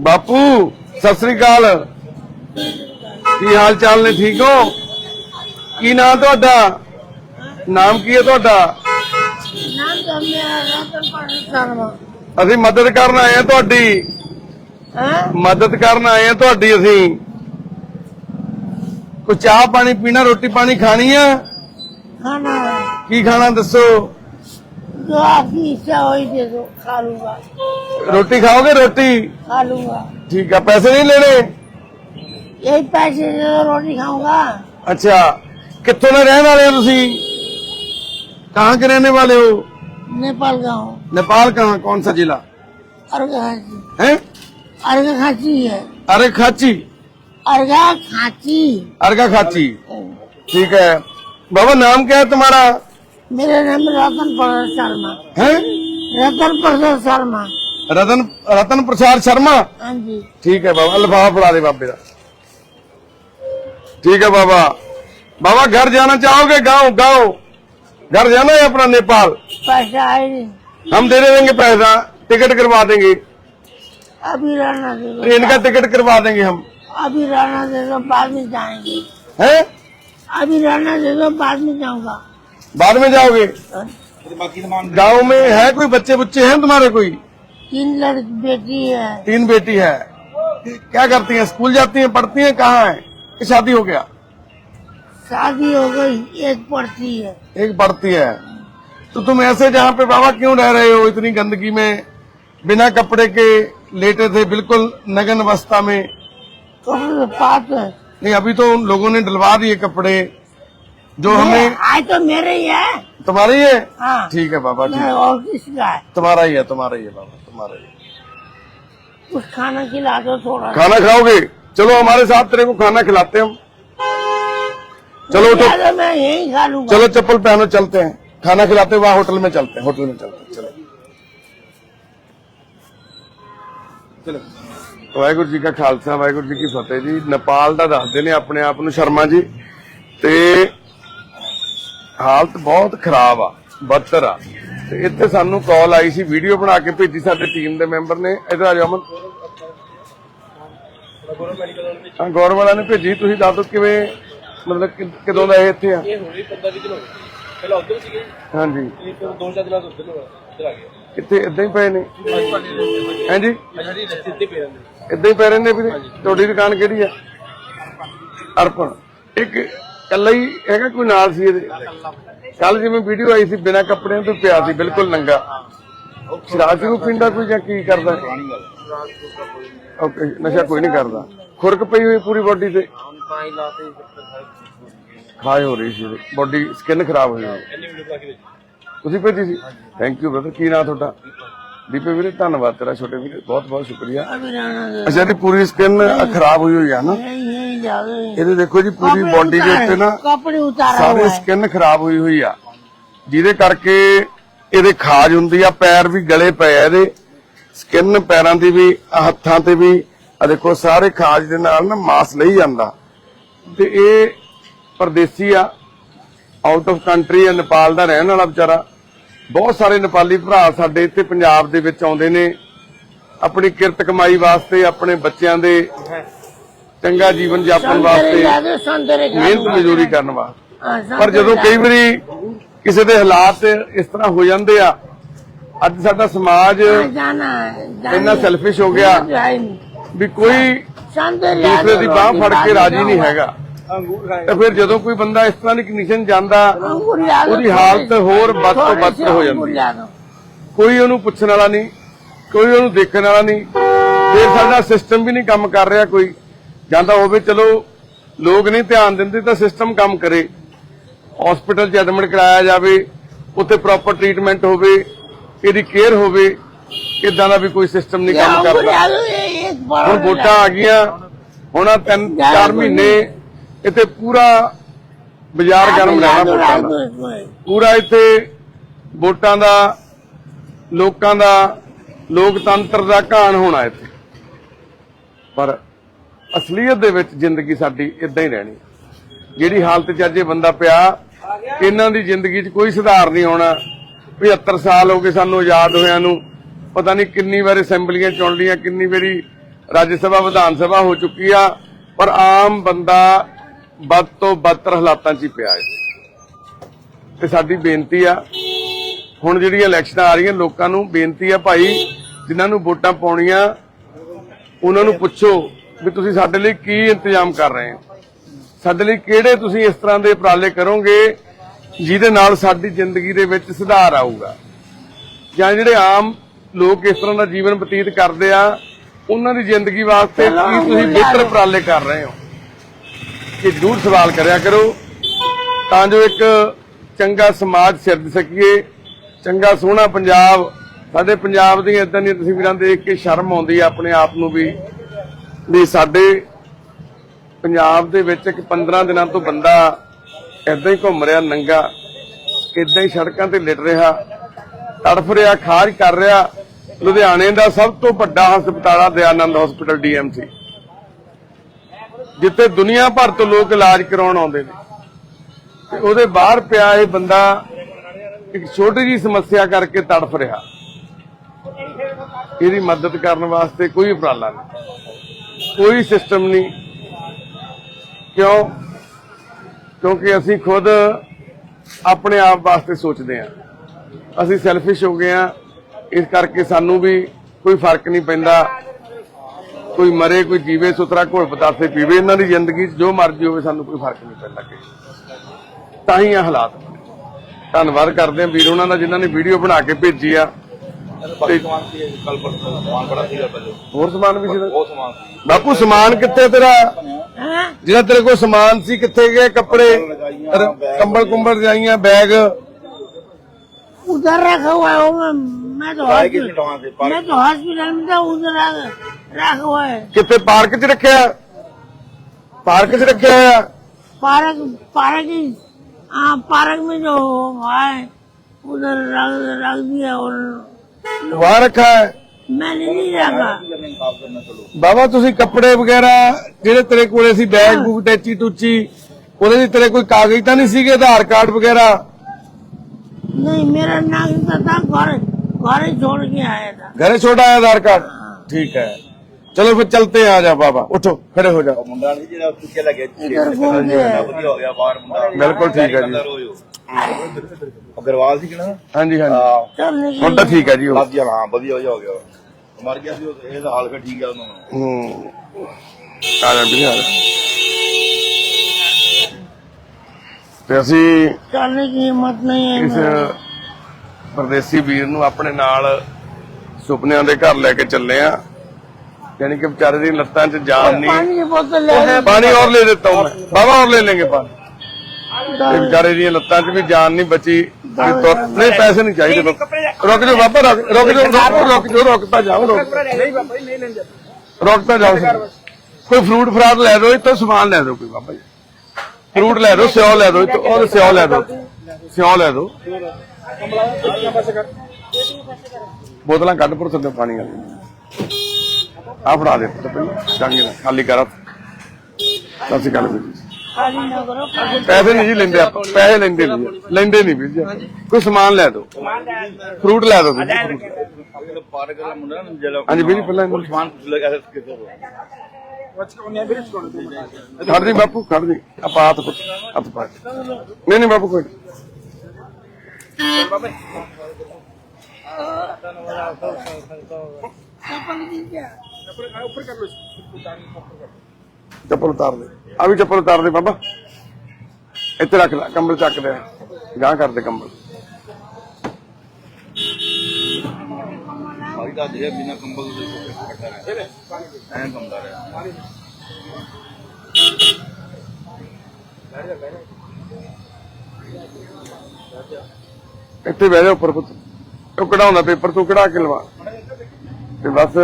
ਬਾਪੂ ਸਤਿ ਸ੍ਰੀ ਅਕਾਲ। ਕੀ ਹਾਲ ਚਾਲ ਨੇ ਠੀਕ ਹੋ? ਕੀ ਨਾਮ ਤੁਹਾਡਾ? ਨਾਮ ਕੀ ਹੈ ਤੁਹਾਡਾ? ਨਾਮ ਤਾਂ ਮੇਰਾ ਰਤਨ ਪਾਕਿਸਤਾਨਵਾ ਅਸੀਂ ਮਦਦ ਕਰਨ ਆਏ ਆ ਤੁਹਾਡੀ। ਹਾਂ? ਮਦਦ ਕਰਨ ਆਏ ਆ ਤੁਹਾਡੀ ਅਸੀਂ। ਕੋਈ ਚਾਹ ਪਾਣੀ ਪੀਣਾ ਰੋਟੀ ਪਾਣੀ ਖਾਣੀ ਆ? ਖਾਣਾ। ਕੀ ਖਾਣਾ ਦੱਸੋ? जो आपकी खा लूँगा। रोटी खाओगे रोटी? खा लूँगा। ठीक है पैसे नहीं लेने? यही पैसे दे दो रोटी खाऊँगा। अच्छा कितो के रहने वाले हो तुम कहाँ के रहने वाले हो? नेपाल का नेपाल कहाँ कौन सा जिला? अर्घा खाची है? अर्घा खाची है। खाची अर्घा खाची अर्घा खाची ठीक है। बाबा नाम क्या है तुम्हारा? मेरा नाम रतन प्रसाद शर्मा। है? रतन प्रसाद शर्मा। रतन रतन प्रसाद शर्मा? हाँ जी। ठीक है बाबा लिफाफा फड़ा दे बाबे का ठीक है बाबा। बाबा घर जाना चाहोगे? गाँव गाँव। घर जाना है अपना नेपाल? पैसा आए नहीं। हम दे देंगे पैसा टिकट करवा देंगे। अभी रहना दे दो। ट्रेन का टिकट करवा देंगे हम। अभी रहना दे दो बाद में जाएँगे। हैं? अभी रहना दे दो बाद में जाऊँगा। बाद में जाओगे? गाँव में है कोई बच्चे बुच्चे हैं तुम्हारे कोई? तीन लड़की बेटी है। तीन बेटी है। क्या करती हैं? स्कूल जाती हैं पढ़ती हैं? कहाँ है? कि शादी हो गया? शादी हो गई एक पढ़ती है। एक पढ़ती है। तो तुम ऐसे जहाँ पे बाबा क्यों रह रहे हो इतनी गंदगी में? बिना कपड़े के लेटे थे बिल्कुल नगन अवस्था में। कपड़े तो है। नहीं अभी तो उन लोगों ने डलवा दिए कपड़े। जो हमें आज तो मेरे ही है तुम्हारा ही है हाँ ठीक है बाबा ठीक मैं और किसका है तुम्हारा ही है तुम्हारा ही है बाबा तुम्हारा ही है कुछ खाना खिला दो थोड़ा खाना खाओगे चलो हमारे साथ तेरे को खाना खिलाते हैं हम चलो तो ज्यादा मैं यही खा लूंगा चलो चप्पल पहनो चलते हैं खाना खिलाते हैं वहाँ होटल में चलते हैं होटल में चलते हैं चलो ਚਲੋ ਵਾਹਿਗੁਰੂ ਜੀ ਕਾ ਖਾਲਸਾ ਵਾਹਿਗੁਰੂ ਜੀ ਕੀ ਫਤਿਹ ਜੀ ਨੇਪਾਲ ਦਾ ਦੱਸਦੇ ਨੇ ਆਪਣੇ ਆਪ ਨੂੰ ਸ਼ਰਮਾ ਜੀ ਤੇ ਹਾਲਤ ਬਹੁਤ ਖਰਾਬ ਆ ਬੱਤਰ ਆ। ਤੇ ਇੱਥੇ ਸਾਨੂੰ ਕਾਲ ਆਈ ਸੀ ਵੀਡੀਓ ਬਣਾ ਕੇ ਭੇਜੀ ਸਾਡੇ ਟੀਮ ਦੇ ਮੈਂਬਰ ਨੇ। ਇਧਰ ਆ ਜਾਓ ਅਮਨ ਹਾਂ ਗੌਰਵ ਵਾਲਾ ਨੇ ਭੇਜੀ ਤੁਸੀਂ ਦੱਸ ਦਿਓ ਕਿਵੇਂ ਮਤਲਬ ਕਿ- ਕਦੋਂ ਦਾ ਇਹ ਇੱਥੇ ਆ? ਇਹ ਹੋਣੀ 15 20 ਦਿਨ ਹੋਏ ਪਹਿਲਾਂ ਉੱਧਰ ਸੀਗੇ ਹਾਂਜੀ। ਇਹ ਫਿਰ ਦੋ ਚਾਰ ਦਿਨਾਂ ਤੋਂ ਉੱਧਰ ਨੂੰ ਇੱਧਰ ਆ ਗਏ। ਕਿੱਥੇ ਇਦਾਂ ਹੀ ਪਏ ਨੇ? ਹਾਂਜੀ? ਸਿੱਧੇ ਪੈ ਜਾਂਦੇ ਇਦਾਂ ਹੀ ਪੈ ਰਹਿੰਦੇ। ਵੀਰੇ ਤੁਹਾਡੀ ਦੁਕਾਨ ਕਿਹੜੀ ਆ? ਅਰਪਣ। ਇੱਕ ਕੱਲਾ ਹੀ ਹੈਗਾ ਕੋਈ ਨਾਲ ਸੀ ਇਹਦੇ? ਕੱਲ ਜਿਵੇਂ ਵੀਡੀਓ ਆਈ ਸੀ ਬਿਨਾਂ ਕੱਪੜਿਆਂ ਤੋਂ ਪਿਆ ਸੀ ਬਿਲਕੁਲ ਨੰਗਾ। ਸ਼ਰਾਬ ਸ਼ੁਰੂ ਪਿੰਡਾ ਕੋਈ ਜਾਂ ਕੀ ਕਰਦਾ? ਓਕੇ ਨਸ਼ਾ ਕੋਈ ਨਹੀਂ ਕਰਦਾ। ਖੁਰਕ ਪਈ ਹੋਈ ਪੂਰੀ ਬੋਡੀ ਤੇ? ਹੀ ਖਾਏ ਹੋ ਰਹੀ ਸੀ ਬੋਡੀ ਸਕਿਨ ਖਰਾਬ ਹੋਈ ਹੋਈ। ਤੁਸੀਂ ਭੇਜੀ ਸੀ? ਥੈਂਕ ਯੂ ਬ੍ਰਦਰ ਕੀ ਨਾਮ ਤੁਹਾਡਾ? ਦੀਪੇ ਵੀਰੇ ਧੰਨਵਾਦ ਤੇਰਾ ਛੋਟੇ ਵੀਰੇ ਬਹੁਤ ਬਹੁਤ ਸ਼ੁਕਰੀਆ। ਅੱਛਾ ਤੇ ਪੂਰੀ ਸਕਿਨ ਖਰਾਬ ਹੋਈ ਹੋਈ ਆ ਨਾ। ਇਹਦੇ ਦੇਖੋ ਜੀ ਪੂਰੀ ਬਾਡੀ ਦੇ ਉੱਤੇ ਨਾ ਕੱਪੜੇ ਉਤਾਰਾ ਸਾਰੀ ਸਕਿਨ ਖਰਾਬ ਹੋਈ ਹੋਈ ਆ। ਜਿਹਦੇ ਕਰਕੇ ਇਹਦੇ ਖਾਜ ਹੁੰਦੀ ਆ ਪੈਰ ਵੀ ਗਲੇ ਪਏ ਆ ਇਹਦੇ। ਸਕਿਨ ਪੈਰਾਂ ਦੀ ਵੀ ਹੱਥਾਂ ਤੇ ਵੀ ਆ ਦੇਖੋ ਸਾਰੇ ਖਾਜ ਦੇ ਨਾਲ ਨਾ ਮਾਸ ਲਈ ਜਾਂਦਾ। ਤੇ ਇਹ ਪਰਦੇਸੀ ਆ ਆਊਟ ਆਫ ਕੰਟਰੀ ਆ ਨੇਪਾਲ ਦਾ ਰਹਿਣ ਵਾਲਾ ਵਿਚਾਰਾ। ਬਹੁਤ ਸਾਰੇ ਨੇਪਾਲੀ ਭਰਾ ਸਾਡੇ ਇੱਥੇ ਪੰਜਾਬ ਦੇ ਵਿੱਚ ਆਉਂਦੇ ਨੇ। ਆਪਣੀ ਕਿਰਤ ਕਮਾਈ ਵਾਸਤੇ ਆਪਣੇ ਬੱਚਿਆਂ ਦੇ ਚੰਗਾ ਜੀਵਨ ਜਾਪਣ ਵਾਸਤੇ ਮਿਹਨਤ ਮਜ਼ਦੂਰੀ ਕਰਨ ਵਾਸਤੇ। ਪਰ ਜਦੋਂ ਕਈ ਵਾਰੀ ਕਿਸੇ ਦੇ ਹਾਲਾਤ ਇਸ ਤਰ੍ਹਾਂ ਹੋ ਜਾਂਦੇ ਆ ਅੱਜ ਸਾਡਾ ਸਮਾਜ ਇੰਨਾ ਸੈਲਫਿਸ਼ ਹੋ ਗਿਆ ਵੀ ਕੋਈ ਦੂਸਰੇ ਦੀ ਬਾਹ ਫੜ ਕੇ ਰਾਜੀ ਨਹੀਂ ਹੈਗਾ। ਤੇ ਫਿਰ ਜਦੋਂ ਕੋਈ ਬੰਦਾ ਇਸ ਤਰ੍ਹਾਂ ਦੀ ਕੰਡੀਸ਼ਨ ਜਾਂਦਾ ਅੰਗੂਰ ਉਹਦੀ ਹਾਲਤ ਹੋਰ ਵੱਧ ਤੋਂ ਥੋੜ੍ਹੇ ਹੋ ਜਾਂਦੀ। ਕੋਈ ਉਹਨੂੰ ਪੁੱਛਣ ਵਾਲਾ ਨਹੀਂ ਕੋਈ ਉਹਨੂੰ ਦੇਖਣ ਵਾਲਾ ਨਹੀਂ। ਫਿਰ ਸਾਡਾ ਸਿਸਟਮ ਵੀ ਨਹੀਂ ਕੰਮ ਕਰ ਰਿਹਾ ਕੋਈ। ਜਾਂਦਾ ਹੋਵੇ ਚਲੋ ਲੋਕ ਨਹੀਂ ਧਿਆਨ ਦਿੰਦੇ ਤਾਂ ਸਿਸਟਮ ਕੰਮ ਕਰੇ। ਹਸਪੀਟਲ 'ਚ ਐਡਮਿਟ ਕਰਾਇਆ ਜਾਵੇ ਉੱਥੇ ਪ੍ਰੋਪਰ ਟ੍ਰੀਟਮੈਂਟ ਹੋਵੇ ਇਹਦੀ ਕੇਅਰ ਹੋਵੇ ਇਦਾਂ ਦਾ ਵੀ ਕੋਈ ਸਿਸਟਮ ਨਹੀਂ ਕੰਮ ਅੰਗੂਰ ਕਰਦਾ। ਹੁਣ ਵੋਟਾਂ ਆ ਗਈਆਂ ਹੁਣ ਤਿੰਨ ਚਾਰ ਮਹੀਨੇ ਇੱਥੇ ਪੂਰਾ ਬਾਜ਼ਾਰ ਗਰਮ ਰਹਿਣਾ ਵੋਟਾਂ ਦਾ। ਪੂਰਾ ਇੱਥੇ ਵੋਟਾਂ ਦਾ ਲੋਕਾਂ ਦਾ ਲੋਕਤੰਤਰ ਦਾ ਘਾਣ ਹੋਣਾ ਇੱਥੇ। ਪਰ ਅਸਲੀਅਤ ਦੇ ਵਿੱਚ ਜ਼ਿੰਦਗੀ ਸਾਡੀ ਇਦਾਂ ਹੀ ਰਹਿਣੀ ਜਿਹੜੀ ਹਾਲਤ 'ਚ ਅੱਜ ਇਹ ਬੰਦਾ ਪਿਆ ਇਹਨਾਂ ਦੀ ਜ਼ਿੰਦਗੀ 'ਚ ਕੋਈ ਸੁਧਾਰ ਨਹੀਂ ਆਉਣਾ 75 ਸਾਲ ਹੋ ਗਏ ਸਾਨੂੰ ਆਜ਼ਾਦ ਹੋਇਆਂ ਨੂੰ। ਪਤਾ ਨਹੀਂ ਕਿੰਨੀ ਵਾਰ ਅਸੈਂਬਲੀਆਂ ਚੁਣ ਲੀਆਂ ਕਿੰਨੀ ਵਾਰੀ ਰਾਜ ਸਭਾ ਵਿਧਾਨ ਸਭਾ ਹੋ ਚੁੱਕੀ ਆ। ਪਰ ਆਮ ਬੰਦਾ ਵੱਧ ਤੋਂ ਬਦਤਰ ਹਾਲਾਤਾਂ 'ਚ ਹੀ ਪਿਆ ਹੈ ਤੇ ਸਾਡੀ ਬੇਨਤੀ ਆ ਹੁਣ ਜਿਹੜੀਆਂ ਇਲੈਕਸ਼ਨਾਂ ਆ ਰਹੀਆਂ ਲੋਕਾਂ ਨੂੰ ਬੇਨਤੀ ਆ ਭਾਈ ਜਿਨ੍ਹਾਂ ਨੂੰ ਵੋਟਾਂ ਪਾਉਣੀਆਂ ਉਹਨਾਂ ਨੂੰ ਪੁੱਛੋ ਵੀ ਤੁਸੀਂ ਸਾਡੇ ਲਈ ਕੀ ਇੰਤਜ਼ਾਮ ਕਰ ਰਹੇ ਹੋ। ਸਾਡੇ ਲਈ ਕਿਹੜੇ ਤੁਸੀਂ ਇਸ ਤਰ੍ਹਾਂ ਦੇ ਉਪਰਾਲੇ ਕਰੋਗੇ ਜਿਹਦੇ ਨਾਲ ਸਾਡੀ ਜ਼ਿੰਦਗੀ ਦੇ ਵਿੱਚ ਸੁਧਾਰ ਆਊਗਾ। ਜਾਂ ਜਿਹੜੇ ਆਮ ਲੋਕ ਇਸ ਤਰ੍ਹਾਂ ਦਾ ਜੀਵਨ ਬਤੀਤ ਕਰਦੇ ਆ ਉਹਨਾਂ ਦੀ ਜ਼ਿੰਦਗੀ ਵਾਸਤੇ ਕੀ ਤੁਸੀਂ ਬਿਹਤਰ ਉਪਰਾਲੇ ਕਰ ਰਹੇ ਹੋ? ਇਹ ਜ਼ਰੂਰ ਸਵਾਲ ਕਰਿਆ ਕਰੋ। ਤਾਂ ਜੋ ਇੱਕ ਚੰਗਾ ਸਮਾਜ ਸਿਰਜ ਸਕੀਏ। ਚੰਗਾ ਸੋਹਣਾ ਪੰਜਾਬ। ਸਾਡੇ ਪੰਜਾਬ ਦੀਆਂ ਇਦਾਂ ਦੀਆਂ ਤਸਵੀਰਾਂ ਦੇਖ ਕੇ ਸ਼ਰਮ ਆਉਂਦੀ ਆ ਆਪਣੇ ਆਪ ਨੂੰ ਵੀ। ਵੀ ਸਾਡੇ ਪੰਜਾਬ ਦੇ ਵਿੱਚ ਇੱਕ 15 ਦਿਨਾਂ ਤੋਂ ਬੰਦਾ ਇਦਾਂ ਹੀ ਘੁੰਮ ਰਿਹਾ, ਨੰਗਾ ਇਦਾਂ ਹੀ ਸੜਕਾਂ ਤੇ ਲਿਟ ਰਿਹਾ। ਤੜਫ ਰਿਹਾ ਖਾਜ ਕਰ ਰਿਹਾ। ਲੁਧਿਆਣੇ ਦਾ ਸਭ ਤੋਂ ਵੱਡਾ ਹਸਪਤਾਲ ਆ, ਦਿਆਨੰਦ ਹਸਪੀਟਲ ਡੀਐਮਸੀ ਜਿੱਥੇ ਦੁਨੀਆ ਭਰ ਤੋਂ ਲੋਕ ਇਲਾਜ ਕਰਾਉਣ ਆਉਂਦੇ ਨੇ। ਤੇ ਉਹਦੇ ਬਾਹਰ ਪਿਆ ਇਹ ਬੰਦਾ ਇੱਕ ਛੋਟੀ ਜੀ ਸਮੱਸਿਆ ਕਰਕੇ ਤੜਫ ਰਿਹਾ। ਇਹਦੀ ਮਦਦ ਕਰਨ ਵਾਸਤੇ ਕੋਈ ਉਪਰਾਲਾ ਨਹੀਂ। ਕੋਈ ਸਿਸਟਮ ਨਹੀਂ। ਕਿਉਂ? ਕਿਉਂਕਿ ਅਸੀਂ ਖੁਦ ਆਪਣੇ ਆਪ ਵਾਸਤੇ ਸੋਚਦੇ ਹਾਂ। ਅਸੀਂ ਸੈਲਫਿਸ਼ ਹੋ ਗਏ ਹਾਂ। ਇਸ ਕਰਕੇ ਸਾਨੂੰ ਵੀ ਕੋਈ ਫ਼ਰਕ ਨਹੀਂ ਪੈਂਦਾ। ਕੋਈ ਮਰੇ ਕੋਈ ਜੀਵੇ ਸੁਤਰਾ ਘੋਲ ਪਤਾਸੇ ਪੀਵੇ ਇਹਨਾਂ ਦੀ ਜ਼ਿੰਦਗੀ 'ਚ ਜੋ ਮਰਜ਼ੀ ਹੋਵੇ ਸਾਨੂੰ ਕੋਈ ਫਰਕ ਨਹੀਂ ਪੈਂਦਾ ਕਿ ਤਾਂ ਹੀ ਇਹ ਹਾਲਾਤ ਬਣੇ। ਧੰਨਵਾਦ ਕਰਦੇ ਹਾਂ ਵੀਰ ਉਹਨਾਂ ਦਾ ਜਿਨ੍ਹਾਂ ਨੇ ਵੀਡੀਓ ਬਣਾ ਕੇ ਭੇਜੀ ਆ ਬਾਕੀ ਸਮਾਨ ਸੀ ਕੱਲ ਪਰ ਸਮਾਨ ਬੜਾ ਸੀਗਾ ਪਹਿਲੇ ਹੋਰ ਸਮਾਨ ਵੀ ਸੀ ਉਹ ਸਮਾਨ ਸੀ ਬਾਪੂ ਸਮਾਨ ਕਿੱਥੇ ਤੇਰਾ हाँ ਜਿਹੜਾ ਤੇਰੇ ਕੋਲ ਸਮਾਨ ਸੀ ਕਿੱਥੇ ਗਏ ਕੱਪੜੇ ਰ- ਕੰਬਲ ਕੁੰਬਲ ਜਾਈਆਂ ਬੈਗ उधर रखा हुआ है वो मैं मैं तो पाए किसने हॉस्पिटल वहां से पार्क मैं तो हॉस्पिटल में था उधर रख- रखा हुआ है ਕਿੱਥੇ ਪਾਰਕ 'ਚ ਰੱਖਿਆ ਪਾਰਕ 'ਚ ਰੱਖਿਆ ਹੋਇਆ पार्क पार्क ही- हाँ पार्क में जो है उधर रख रख दिया और ਵਹਾਂ ਰੱਖਾ ਹੈ मैंने नहीं रखा ਬਾਬਾ ਤੁਸੀਂ ਕੱਪੜੇ ਵਗੈਰਾ ਜਿਹੜੇ ਤੇਰੇ ਕੋਲੇ ਸੀ ਬੈਗ ਬੂਗ ਟੈਚੀ ਟੂਚੀ ਉਹਦੇ ਵਿੱਚ ਤੇਰੇ ਕੋਈ ਕਾਗਜ਼ ਤਾਂ ਨਹੀਂ ਸੀਗੇ ਆਧਾਰ ਕਾਰਡ ਵਗੈਰਾ नहीं मेरा नागरिकता था घर घर ही छोड़ के आया था घरे छोड़ा है आधार कार्ड ठीक है चलो फिर चलते हैं आ जा बाबा उठो खड़े हो जाओ ਮੁੰਡਾ ਨਹੀਂ ਜਿਹੜਾ ਪਿੱਛੇ ਲੱਗਿਆ इधर घूम गया ਵਧੀਆ ਹੋ ਗਿਆ ਬਾਹਰ ਮੁੰਡਾ ਬਿਲਕੁਲ ਠੀਕ ਹੈ ਜੀ ਅਗਰਵਾਲ ਸੀ ਕਿਹੜਾ ਹਾਂਜੀ ਹਾਂਜੀ ਹਾਂ चलने के ਹੁਣ ਤਾਂ ਠੀਕ ਹੈ ਜੀ ਉਹ ਲੱਗ ਗਿਆ ਹਾਂ ਵਧੀਆ ਵਧੀਆ ਹੋ ਗਿਆ ਮਰ ਗਿਆ ਸੀ ਉਹ- ਇਹਦਾ ਹਾਲ ਫਿਰ ਠੀਕ ਹੈ ਉਹਨਾਂ ਨੂੰ ਹੂੰ ਆ ਜਾ ਵੀ ਆ ਜਾ ਤੇ ਅਸੀਂ चलने की हिम्मत नहीं है ਇਸ मेरे। ਪਰਦੇਸੀ ਵੀਰ ਨੂੰ ਆਪਣੇ ਨਾਲ ਸੁਪਨਿਆਂ ਦੇ ਘਰ ਲੈ ਕੇ ਚੱਲੇ ਆ ਯਾਨੀ ਕਿ ਵਿਚਾਰੇ ਦੀ ਲੱਤਾਂ 'ਚ ਜਾਨ ਨਹੀਂ पानी की बोतल ले आए। पानी और ले लेता हूँ मैं बाबा और ले लेंगे पानी ये बेचारे ਦੀਆਂ ਲੱਤਾਂ 'ਚ ਵੀ ਜਾਨ ਨਹੀਂ ਬਚੀ ਵੀ ਤੁਰ- ਨਹੀਂ ਪੈਸੇ ਨਹੀਂ ਚਾਹੀਦੇ ਰੁਕ ਰੁਕ ਜਾਓ ਬਾਬਾ ਰੁਕ ਰੁਕ ਜਾਓ ਰੁਕ ਰੁਕ ਜਾਓ ਰੁਕ ਤਾਂ ਜਾਓ ਰੁਕ ਨਹੀਂ ਬਾਬਾ ਨਹੀਂ ਲੈਂਦੇ ਰੁਕ ਤਾਂ ਜਾਓ ਕੋਈ ਫਰੂਟ ਫਰਾਟ ਲੈ ਦਿਓ ਇੱਥੋਂ ਸਮਾਨ ਲੈ ਦਿਓ ਕੋਈ ਬਾਬਾ ਜੀ ਫਰੂਟ ਲੈ ਦਿਓ ਸਿਓ ਲੈ ਦਿਓ ਇੱਥੋਂ ਉਹ ਸਿਓ ਲੈ ਦਿਓ ਸਿਓ ਲੈ ਦਿਓ ਬੋਤਲਾਂ ਕੱਢ ਪਰ ਥੱਲੇ ਪਾਣੀ ਵਾਲੀ ਆ ਫੜਾ ਦੇ ਪੁੱਤ ਪਹਿਲਾਂ। ਚੰਗੇ ਨਾਲ ਖਾਲੀ ਕਰ। ਸਤਿ ਸ਼੍ਰੀ ਅਕਾਲ ਵੀਰ ਜੀ। ਪੈਸੇ ਨਹੀਂ ਜੀ ਲੈਂਦੇ ਆਪਾਂ, ਪੈਸੇ ਲੈਂਦੇ ਨਹੀਂ ਲੈਂਦੇ ਨਹੀਂ ਵੀਰ ਜੀ। ਕੋਈ ਸਮਾਨ ਲੈ ਦਿਓ। ਫਰੂਟ ਲੈ ਦਿਓ ਹਾਂਜੀ ਵੀਰ ਜੀ, ਪਹਿਲਾਂ ਇਹਨੂੰ ਸਮਾਨ ਖੜ ਜੀ ਬਾਪੂ, ਖੜ ਜੀ। ਆਪਾਤ ਆਪ ਪਾਤ ਨਹੀਂ ਨਹੀਂ ਬਾਪੂ, ਕੋਈ ਬਾਬੇ ਆ ਧੰਨਵਾਦ ਆਪ ਸਭ ਸਭ ਸਭ ਚੱਪਲ ਉਤਾਰ ਦੇ। ਆ ਵੀ ਚੱਪਲ ਉਤਾਰ ਦੇ ਬਾਬਾ। ਇੱਥੇ ਰੱਖ ਲੈ ਕੰਬਲ ਚੱਕ ਦੇ ਗਾਂ ਕਰ ਦੇ ਕੰਬਲ। ਮਾਰੀ ਦਾ ਜੇ ਬਿਨਾ ਕੰਬਲ ਦੇ ਕੱਟਾ ਰਿਹਾ ਐਂ ਕੰਬਦਾ ਰਿਹਾ। ਇੱਥੇ ਬਹਿ ਜਾ ਉੱਪਰ ਪੁੱਤ। ਉਹ ਕਢਾਉਂਦਾ ਪੇਪਰ ਤੂੰ ਕਢਾ ਕੇ ਲਵਾ। ਤੇ ਬਸ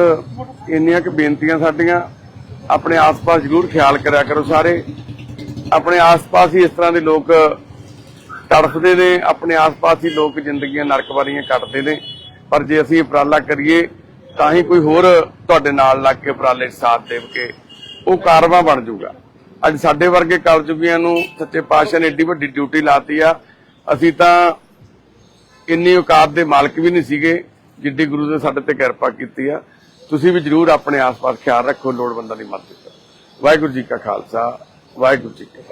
ਇੰਨੀਆਂ ਕਿ ਬੇਨਤੀਆਂ ਸਾਡੀਆਂ, ਆਪਣੇ ਆਸ-ਪਾਸ ਜ਼ਰੂਰ ਖਿਆਲ ਕਰਿਆ ਕਰੋ ਸਾਰੇ। ਆਪਣੇ ਆਸ-ਪਾਸ ਹੀ ਇਸ ਤਰ੍ਹਾਂ ਦੇ ਲੋਕ ਤੜਫਦੇ ਨੇ, ਆਪਣੇ ਆਸ-ਪਾਸ ਹੀ ਲੋਕ ਜ਼ਿੰਦਗੀਆਂ ਨਰਕ ਵਾਲੀਆਂ ਕੱਟਦੇ ਨੇ। ਪਰ ਜੇ ਅਸੀਂ ਉਪਰਾਲਾ ਕਰੀਏ, ਤਾਂ ਹੀ ਕੋਈ ਹੋਰ ਤੁਹਾਡੇ ਨਾਲ ਲੱਗ ਕੇ ਉਪਰਾਲੇ 'ਚ ਸਾਥ ਦੇਵ ਕੇ ਉਹ ਕਾਰਵਾ ਬਣ ਜਾਊਗਾ। ਅੱਜ ਸਾਡੇ ਵਰਗੇ ਕਲਯੁਗੀਆਂ ਨੂੰ ਸੱਚੇ ਪਾਤਸ਼ਾਹ ਨੇ ਏਡੀ ਵੱਡੀ ਡਿਊਟੀ ਲਾਤੀ ਆ। ਅਸੀਂ ਤਾਂ ਇੰਨੀ ਔਕਾਤ ਦੇ ਮਾਲਕ ਵੀ ਨਹੀਂ ਸੀਗੇ। ਜਿੱਡੀ ਗੁਰੂ ਨੇ ਸਾਡੇ ਤੇ ਕਿਰਪਾ ਕੀਤੀ ਆ ਤੁਸੀਂ ਵੀ ਜਰੂਰ ਆਪਣੇ ਆਸ-ਪਾਸ ਖਿਆਲ ਰੱਖੋ ਲੋੜਵੰਦਾਂ ਦੀ ਮਦਦ ਕਰੋ। ਵਾਹਿਗੁਰੂ ਜੀ ਕਾ ਖਾਲਸਾ ਵਾਹਿਗੁਰੂ ਜੀ ਕੀ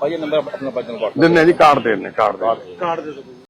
ਭਾਈ ਇਹ ਨੰਬਰ ਆਪਣਾ ਬਚਨ ਵਾਟ ਫਤਿਹ ਦਿੰਨੇ ਜੀ ਕਾਰਡ ਦੇ ਨੇ ਕਾਰਡ ਦੇ ਕਾਰਡ ਦੇ ਦਿਓ।